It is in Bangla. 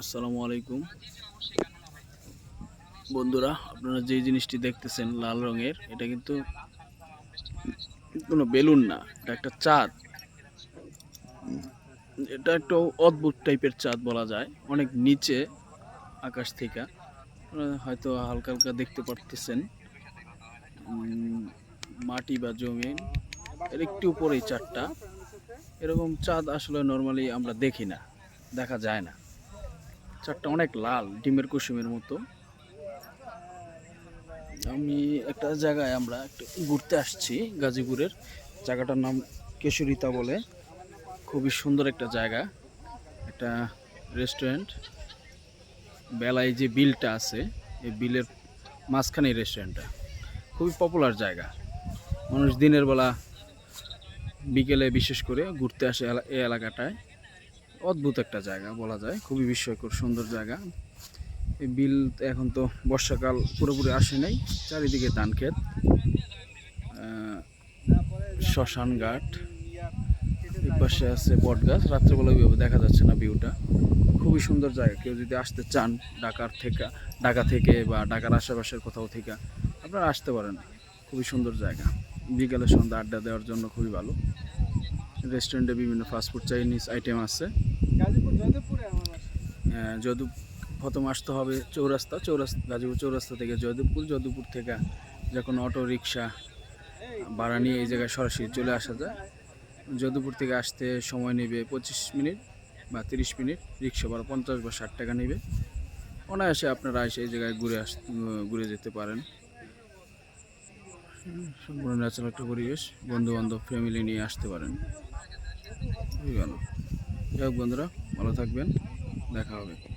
আসসালামু আলাইকুম। বন্ধুরা, আপনারা যে জিনিসটি দেখতেছেন লাল রঙের, এটা কিন্তু কোনো বেলুন না, এটা একটা চাঁদ। এটা একটা অদ্ভুত টাইপের চাঁদ বলা যায়, অনেক নিচে আকাশ থেকে। হয়তো হালকা হালকা দেখতে পারতেছেন মাটি বা জমিন, এর একটু উপরেই চাঁদটা। এরকম চাঁদ আসলে নর্মালি আমরা দেখি না, দেখা যায় না। চারটা অনেক লাল, ডিমের কুসুমের মতো। আমি একটা জায়গায় আমরা একটু ঘুরতে আসছি, গাজীপুরের। জায়গাটার নাম কেশরিতা বলে। খুবই সুন্দর একটা জায়গা, একটা রেস্টুরেন্ট বেলায় যে বিলটা আছে, এই বিলের মাঝখানে রেস্টুরেন্টটা খুবই পপুলার জায়গা। মানুষ দিনের বেলা বিকেলে বিশেষ করে ঘুরতে আসে এই এলাকাটায়। অদ্ভুত একটা জায়গা বলা যায়। খুবই বিস্ময়কর, সুন্দর জায়গা। এই বিল এখন তো বর্ষাকাল পুরোপুরি আসে নাই, চারিদিকে ধান ক্ষেত শ্মশান ঘাট পাশে আছে বট গাছ রাত্রেবেলা দেখা যাচ্ছে না ভিউটা। খুবই সুন্দর জায়গা। কেউ যদি আসতে চান ঢাকার থেকে, ঢাকা থেকে বা ঢাকার আশেপাশের কোথাও থেকে, আপনারা আসতে পারেন। খুবই সুন্দর জায়গা। বিকালে সন্ধ্যা আড্ডা দেওয়ার জন্য খুবই ভালো। রেস্টুরেন্টে বিভিন্ন ফাস্টফুড চাইনিজ আইটেম আছে গাজীপুর জয়দেবপুরে আমার বাসা আহ, যদু প্রথম আসতে হবে চৌরাস্তা চৌরাস্তা, গাজীপুর চৌরাস্তা থেকে জয়দেবপুর যদুপুর থেকে যে কোনো অটো রিক্সা ভাড়া নিয়ে এই জায়গায় সরাসরি চলে আসা যায়। যদুপুর থেকে আসতে সময় নেবে পঁচিশ মিনিট বা তিরিশ মিনিট, রিক্সা ভাড়া পঞ্চাশ বা ষাট টাকা নেবে। অনায়াসে আপনারা এসে এই জায়গায় ঘুরে আস, ঘুরে যেতে পারেন। সম্পূর্ণ ন্যাচারাল একটা পরিবেশ বন্ধু বান্ধব ফ্যামিলি নিয়ে আসতে পারেন। যাই হোক বন্ধুরা, ভালো থাকবেন। দেখা হবে।